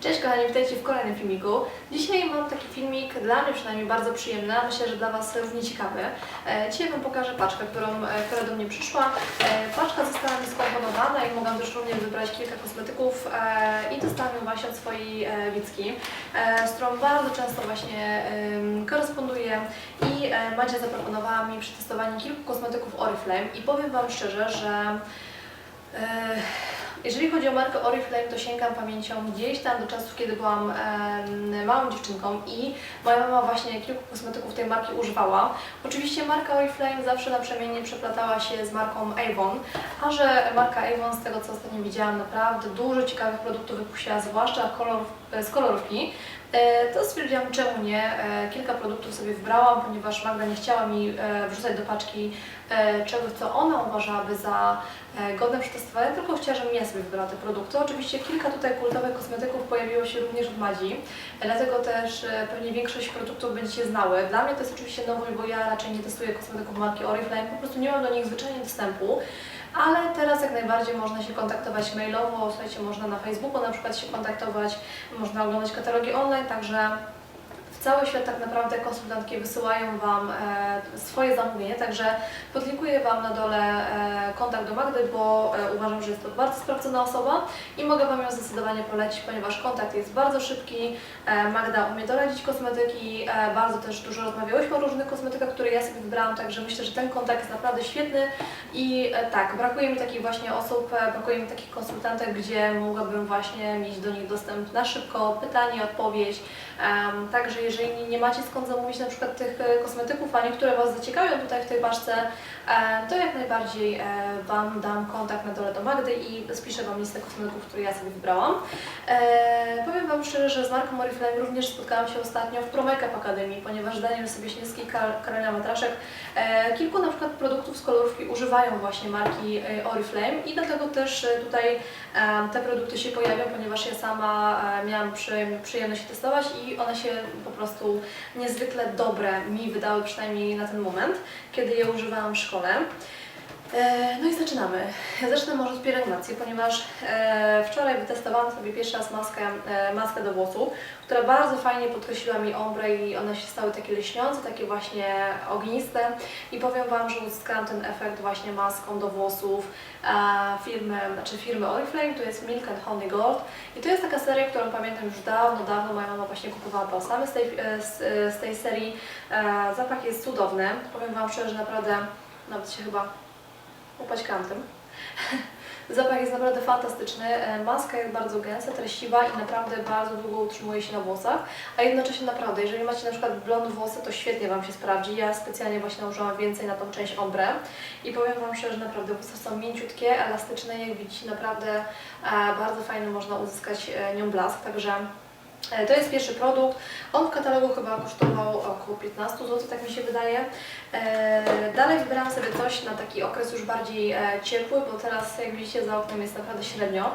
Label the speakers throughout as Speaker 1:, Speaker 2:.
Speaker 1: Cześć kochani, witajcie w kolejnym filmiku. Dzisiaj mam taki filmik, dla mnie przynajmniej bardzo przyjemny, a myślę, że dla Was równie ciekawy. E, Dzisiaj Wam pokażę paczkę, którą, e, która do mnie przyszła. E, Paczka została mi skomponowana i mogłam też również wybrać kilka kosmetyków i dostałam ją właśnie od swojej Wicki, z którą bardzo często właśnie koresponduję i Madzia zaproponowała mi przetestowanie kilku kosmetyków Oriflame i powiem Wam szczerze, że jeżeli chodzi o markę Oriflame, to sięgam pamięcią gdzieś tam do czasów, kiedy byłam em, małą dziewczynką i moja mama właśnie kilku kosmetyków tej marki używała. Oczywiście marka Oriflame zawsze naprzemiennie przeplatała się z marką Avon, a że marka Avon, z tego co ostatnio widziałam, naprawdę dużo ciekawych produktów wypuściła, zwłaszcza kolor, z kolorówki, e, to stwierdziłam, czemu nie. E, Kilka produktów sobie wybrałam, ponieważ Magda nie chciała mi e, wrzucać do paczki e, czegoś, co ona uważałaby za e, godne przetestowania, tylko chciała, żebym ja sobie wybrała te produkty. Oczywiście kilka tutaj kultowych kosmetyków pojawiło się również w Madzi, e, dlatego też e, pewnie większość produktów będziecie znały. Dla mnie to jest oczywiście nowość, bo ja raczej nie testuję kosmetyków marki Oriflame, po prostu nie mam do nich zwyczajnie dostępu. Ale teraz jak najbardziej można się kontaktować mailowo, słuchajcie, można na Facebooku na przykład się kontaktować, można oglądać katalogi online, także cały świat tak naprawdę konsultantki wysyłają Wam e, swoje zamówienie, także podlinkuję Wam na dole e, kontakt do Magdy, bo e, uważam, że jest to bardzo sprawdzona osoba i mogę Wam ją zdecydowanie polecić, ponieważ kontakt jest bardzo szybki, Magda umie doradzić kosmetyki, bardzo też dużo rozmawiałyśmy o różnych kosmetykach, które ja sobie wybrałam, także myślę, że ten kontakt jest naprawdę świetny i tak, brakuje mi takich właśnie osób, brakuje mi takich konsultantek, gdzie mogłabym właśnie mieć do nich dostęp na szybko, pytanie, odpowiedź, Także jeżeli nie- macie skąd zamówić na przykład tych e, kosmetyków, a niektóre Was zaciekawią tutaj w tej paczce, e, to jak najbardziej e, Wam dam kontakt na dole do Magdy i spiszę Wam listę kosmetyków, które ja sobie wybrałam. Powiem Wam szczerze, że z marką Oriflame również spotkałam się ostatnio w Pro Makeup Academy, ponieważ Daniel Sobieśnicki i Kar- Karolina Matraszek kilku na przykład produktów z kolorówki używają właśnie marki Oriflame i dlatego też tutaj te produkty się pojawią, ponieważ ja sama miałam przy, przyjemność je testować i one się po prostu niezwykle dobre mi wydały przynajmniej na ten moment, kiedy je używałam w szkole. E, No i zaczynamy. Zacznę może od pielęgnacji, ponieważ e, wczoraj wytestowałam sobie pierwszy raz maskę, e, maskę do włosów, która bardzo fajnie podkreśliła mi ombre i one się stały takie lśniące, takie właśnie ogniste i powiem Wam, że uzyskałam ten efekt właśnie maską do włosów firmy, znaczy firmy Oriflame, to jest Milk and Honey Gold i to jest taka seria, którą pamiętam już dawno, dawno moja mama właśnie kupowała balsamy z tej, z, z tej serii. Zapach jest cudowny, powiem Wam szczerze, naprawdę nawet się chyba upaćkałam tym. Zapach jest naprawdę fantastyczny, e, maska jest bardzo gęsta, treściwa i naprawdę bardzo długo utrzymuje się na włosach, a jednocześnie naprawdę, jeżeli macie na przykład blond włosy, to świetnie Wam się sprawdzi. Ja specjalnie właśnie nałożyłam więcej na tą część ombre i powiem Wam szczerze, że naprawdę włosy są mięciutkie, elastyczne, jak widzicie naprawdę e, bardzo fajny można uzyskać e, nią blask, także to jest pierwszy produkt. On w katalogu chyba kosztował około 15 zł, tak mi się wydaje. E, Dalej wybrałam sobie coś na taki okres już bardziej e, ciepły, bo teraz jak widzicie za oknem jest naprawdę średnio.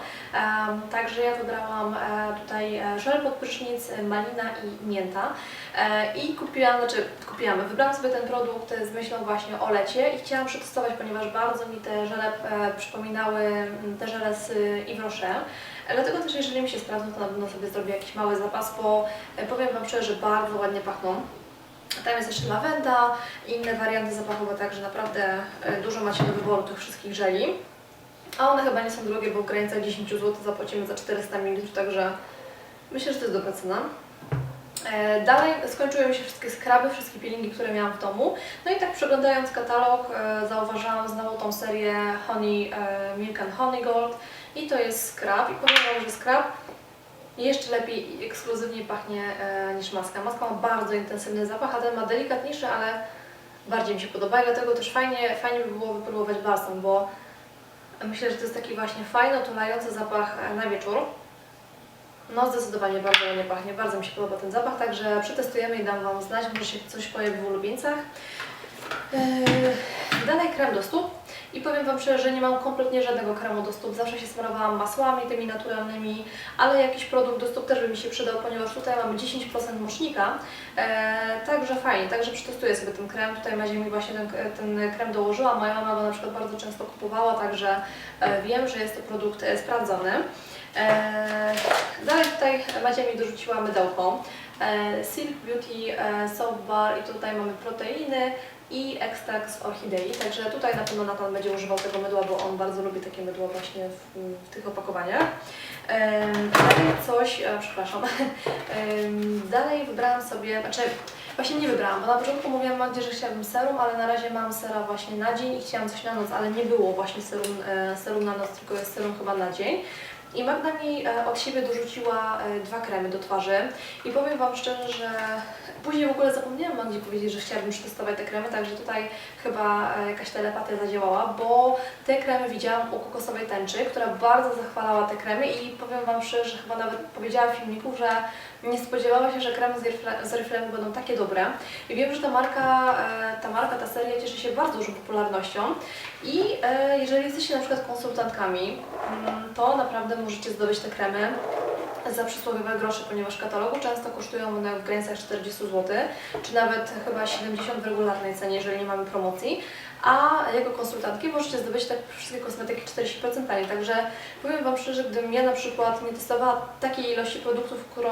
Speaker 1: Także ja wybrałam e, tutaj e, żel pod prysznic, e, malina i mięta. E, I kupiłam, znaczy kupiłam, wybrałam sobie ten produkt z myślą właśnie o lecie i chciałam przetestować, ponieważ bardzo mi te żele e, przypominały te żele z Yves Rocher. Dlatego też jeżeli mi się sprawdzą, to na pewno sobie zrobię jakiś mały zapas, bo e, powiem Wam szczerze, że bardzo ładnie pachną. Tam jest jeszcze lawenda i inne warianty zapachowe, także naprawdę e, dużo macie do wyboru tych wszystkich żeli. A one chyba nie są drogie, bo w granicach 10 zł zapłacimy za 400 ml, także myślę, że to jest dobra cena. E, Dalej skończyły mi się wszystkie skraby, wszystkie peelingi, które miałam w domu. No i tak przeglądając katalog zauważyłam znowu tą serię Honey Milk and Honey Gold i to jest skrab i powiem Wam, że skrab jeszcze lepiej i ekskluzywniej pachnie e, niż maska. Maska ma bardzo intensywny zapach, a ten ma delikatniejszy, ale bardziej mi się podoba i dlatego też fajnie, fajnie by było wypróbować balsam, bo myślę, że to jest taki właśnie fajny, otulający zapach e, na wieczór. No zdecydowanie bardzo ładnie pachnie, bardzo mi się podoba ten zapach, także przetestujemy i dam Wam znać, może się coś pojawi w ulubieńcach. Yy, dalej krem do stóp i powiem Wam szczerze, że nie mam kompletnie żadnego kremu do stóp, zawsze się smarowałam masłami tymi naturalnymi, ale jakiś produkt do stóp też by mi się przydał, ponieważ tutaj mamy 10% mocznika, e, także fajnie, także przetestuję sobie ten krem, tutaj Mazia mi właśnie ten, ten krem dołożyła, moja mama go na przykład bardzo często kupowała, także e, wiem, że jest to produkt e, sprawdzony. E, dalej tutaj Madzia mi dorzuciła mydełko. E, Silk Beauty Soap Bar i tutaj mamy proteiny i ekstrakt z orchidei, także tutaj na pewno Natan będzie używał tego mydła, bo on bardzo lubi takie mydło właśnie w, w tych opakowaniach. Dalej coś, e, przepraszam, dalej wybrałam sobie, znaczy właśnie nie wybrałam, bo na początku mówiłam Magdzie, że chciałabym serum, ale na razie mam sera właśnie na dzień i chciałam coś na noc, ale nie było właśnie serum, e, serum na noc, tylko jest serum chyba na dzień. I Magda mi e, od siebie dorzuciła dwa kremy do twarzy i powiem Wam szczerze, że później w ogóle zapomniałam Magdzie powiedzieć, że chciałabym przetestować te kremy, także tutaj chyba e, jakaś telepatia zadziałała, bo te kremy widziałam u kokosowej tęczy, która bardzo zachwalała te kremy i powiem Wam szczerze, że chyba nawet powiedziała w filmiku, że nie spodziewała się, że kremy z Oriflame- będą takie dobre. I wiem, że ta marka, e, ta marka, ta seria cieszy się bardzo dużą popularnością i e, jeżeli jesteście na przykład konsultantkami, mm, to naprawdę możecie zdobyć te kremy za przysłowiowe grosze, ponieważ katalogu często kosztują one w granicach 40 zł, czy nawet chyba 70 w regularnej cenie, jeżeli nie mamy promocji. A jako konsultantki możecie zdobyć te wszystkie kosmetyki 40% taniej. Także powiem Wam szczerze, gdybym ja na przykład nie testowała takiej ilości produktów, którą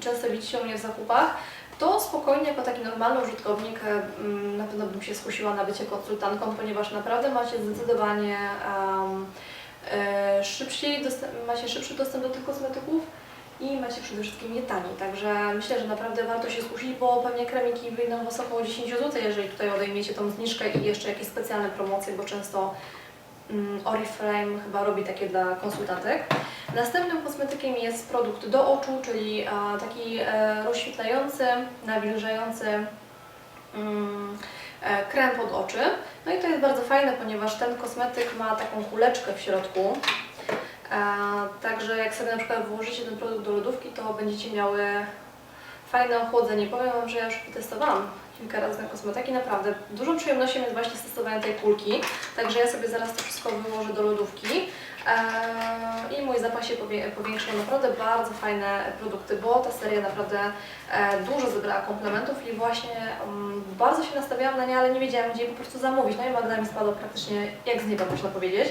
Speaker 1: często widzicie u mnie w zakupach, to spokojnie jako taki normalny użytkownik mm, na pewno bym się skusiła na bycie konsultantką, ponieważ naprawdę macie zdecydowanie um, szybciej macie szybszy dostęp do tych kosmetyków i macie przede wszystkim je taniej. Także myślę, że naprawdę warto się skusić, bo pewnie kremiki wyjdą Was około 10 zł, jeżeli tutaj odejmiecie tą zniżkę i jeszcze jakieś specjalne promocje, bo często mm, Oriflame chyba robi takie dla konsultantek. Następnym kosmetykiem jest produkt do oczu, czyli taki e, rozświetlający, nawilżający mm, e, krem pod oczy. No i to jest bardzo fajne, ponieważ ten kosmetyk ma taką kuleczkę w środku. Także jak sobie na przykład włożycie ten produkt do lodówki, to będziecie miały fajne ochłodzenie. Powiem Wam, że ja już testowałam kilka razy na kosmetyki, naprawdę dużą przyjemnością jest właśnie testowanie tej kulki, także ja sobie zaraz to wszystko wyłożę do lodówki i mój zapas się powiększył. Naprawdę bardzo fajne produkty, bo ta seria naprawdę e, dużo zebrała komplementów i właśnie mm, bardzo się nastawiałam na nie, ale nie wiedziałam gdzie je po prostu zamówić. No i Magda mi spadła praktycznie jak z nieba, można powiedzieć.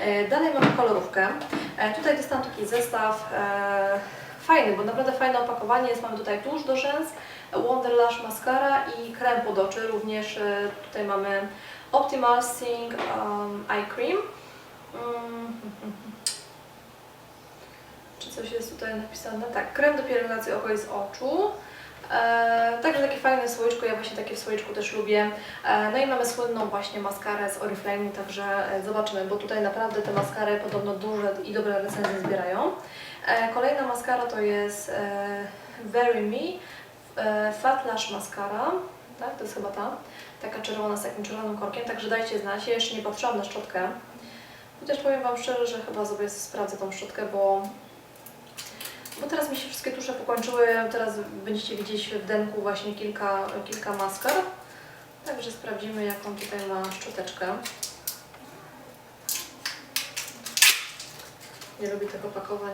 Speaker 1: E, Dalej mamy kolorówkę. Tutaj dostałam taki zestaw fajny, bo naprawdę fajne opakowanie jest. Mamy tutaj tusz do rzęs, Wonder Lash Mascara i krem pod oczy. Również e, tutaj mamy Optimal Sing um, Eye Cream. Mm, Czy coś jest tutaj napisane? Tak, krem do pielęgnacji okolic oczu. E, także takie fajne słoiczko, ja właśnie takie w słoiczku też lubię. E, no i mamy słynną właśnie maskarę z Oriflame, także e, zobaczymy, bo tutaj naprawdę te maskary podobno duże i dobre recenzje zbierają. E, kolejna maskara to jest e, Very Me e, Fat Lash Mascara, tak, to jest chyba ta, taka czerwona z takim czerwonym korkiem, także dajcie znać, ja jeszcze nie patrzyłam na szczotkę. Chociaż powiem Wam szczerze, że chyba sobie sprawdzę tą szczotkę, bo bo teraz mi się wszystkie tusze pokończyły, teraz będziecie widzieć w denku właśnie kilka, kilka maskar. Także sprawdzimy jaką tutaj ma szczoteczkę. Nie lubię tego opakowań.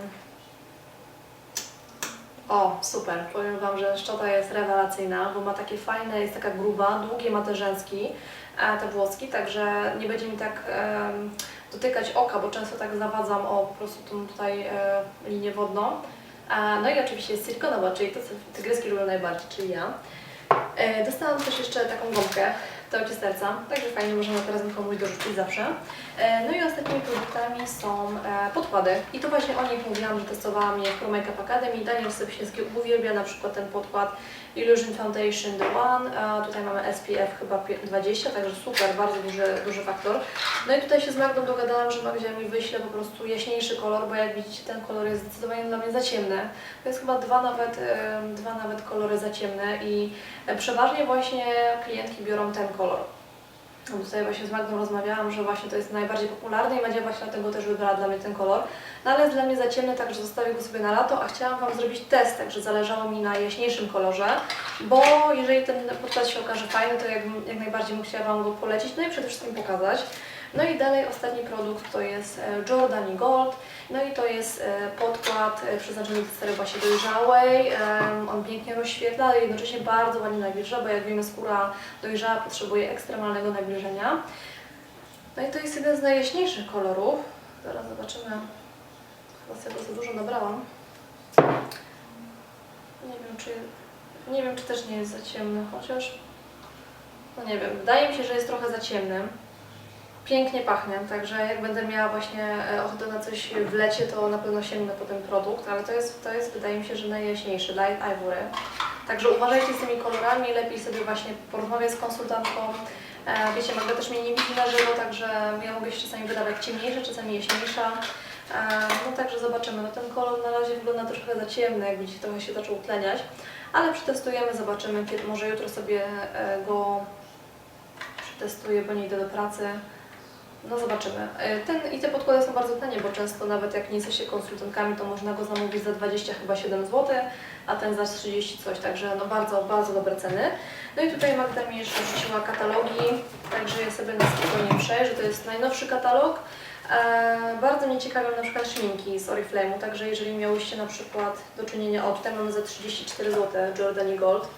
Speaker 1: O, super. Powiem Wam, że szczota jest rewelacyjna, bo ma takie fajne, jest taka gruba, długie ma te rzęski, a te włoski, także nie będzie mi tak dotykać oka, bo często tak zawadzam o po prostu tą tutaj e, linię wodną. A, no i oczywiście jest silikonowa, czyli to, co tygryski lubią najbardziej, czyli ja. E, dostałam też jeszcze taką gąbkę do oczy serca, także fajnie możemy razem komuś dorzucić zawsze. E, no i ostatnimi produktami są e, podkłady. I to właśnie o nich mówiłam, że testowałam je w Pro Makeup Academy. Daniel Sypsiński uwielbia na przykład ten podkład Illusion Foundation The One. A tutaj mamy SPF chyba 20, także super, bardzo duży, duży faktor. No i tutaj się z Magdą dogadałam, że Magda mi wyśle po prostu jaśniejszy kolor, bo jak widzicie ten kolor jest zdecydowanie dla mnie za ciemny. To jest chyba dwa nawet, dwa nawet kolory za ciemne i e, przeważnie właśnie klientki biorą ten kolor. No Tutaj właśnie z Magdą rozmawiałam, że właśnie to jest najbardziej popularny i Madzia właśnie dlatego też wybrała dla mnie ten kolor. No ale jest dla mnie za ciemny, także zostawię go sobie na lato, a chciałam Wam zrobić test, także zależało mi na jaśniejszym kolorze, bo jeżeli ten podkład się okaże fajny, to jak, jak najbardziej bym chciała Wam go polecić, no i przede wszystkim pokazać. No i dalej ostatni produkt to jest e, Jordani Gold. No i to jest e, podkład e, przeznaczony do skóry właśnie dojrzałej. On pięknie rozświetla, ale jednocześnie bardzo ładnie nawilża, bo jak wiemy skóra dojrzała potrzebuje ekstremalnego nawilżenia. No i to jest jeden z najjaśniejszych kolorów. Zaraz zobaczymy. Chyba sobie za dużo nabrałam. Nie wiem, czy... Nie wiem, czy też nie jest za ciemny, chociaż... No nie wiem, wydaje mi się, że jest trochę za ciemny. Pięknie pachnie, także jak będę miała właśnie e, ochotę na coś w lecie, to na pewno sięgnę po ten produkt, ale to jest, to jest wydaje mi się, że najjaśniejszy, Light Ivory. Także uważajcie z tymi kolorami, lepiej sobie właśnie porozmawiać z konsultantką. E, Wiecie, Magda też mnie nie widzi na żywo, także ja mogę się czasami wydawać ciemniejsza, czasami jaśniejsza. E, No także zobaczymy. No ten kolor na razie wygląda trochę za ciemny, jak widzicie, trochę się zaczął utleniać. Ale przetestujemy, zobaczymy, może jutro sobie go przetestuję, bo nie idę do pracy. No zobaczymy. E, Ten i te podkłady są bardzo tanie, bo często nawet jak nie jesteście konsultantkami, to można go zamówić za 20 chyba 7 zł, a ten za 30 coś, także no bardzo, bardzo dobre ceny. No i tutaj Magda mi jeszcze rzuciła katalogi, także ja sobie na spokojnie przejrzę. To jest najnowszy katalog. E, bardzo mnie ciekawią na przykład szminki z Oriflame'u, także jeżeli miałyście na przykład do czynienia, o tutaj mamy za 34 zł Jordani Gold,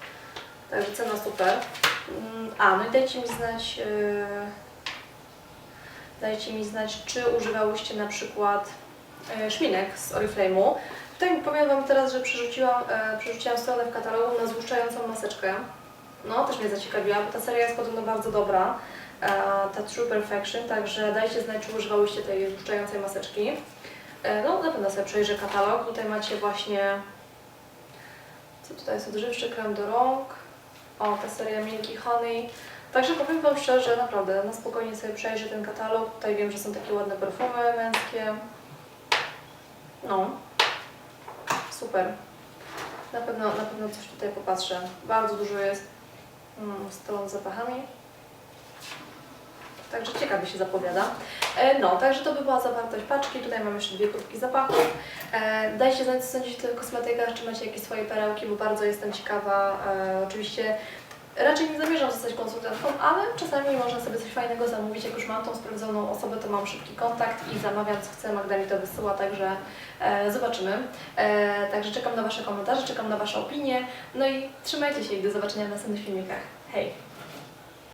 Speaker 1: także cena super. Mm, A, no i dajcie mi znać, e, dajcie mi znać, czy używałyście na przykład e, szminek z Oriflame'u. Tutaj powiem Wam teraz, że przerzuciłam, e, przerzuciłam stronę w katalogu na złuszczającą maseczkę. No, też mnie zaciekawiła, bo ta seria jest podobno bardzo dobra, e, ta True Perfection, także dajcie znać, czy używałyście tej złuszczającej maseczki. No, na pewno sobie przejrzę katalog. Tutaj macie właśnie, co tutaj jest, odżywczy krem do rąk, o, ta seria Milky Honey. Także powiem Wam szczerze, naprawdę, na spokojnie sobie przejrzę ten katalog. Tutaj wiem, że są takie ładne perfumy męskie. No, super. Na pewno, na pewno coś tutaj popatrzę. Bardzo dużo jest mm, stron z zapachami. Także ciekawie się zapowiada. E, no, także to by była zawartość paczki. Tutaj mamy jeszcze dwie próbki zapachów. E, dajcie znać, co sądzicie o kosmetykach, czy macie jakieś swoje perełki, bo bardzo jestem ciekawa. E, oczywiście raczej nie zamierzam zostać konsultantką, ale czasami można sobie coś fajnego zamówić. Jak już mam tą sprawdzoną osobę, to mam szybki kontakt i zamawiam co chcę. Magda mi to wysyła, także e, zobaczymy. E, także czekam na Wasze komentarze, czekam na Wasze opinie. No i trzymajcie się i do zobaczenia w następnych filmikach. Hej!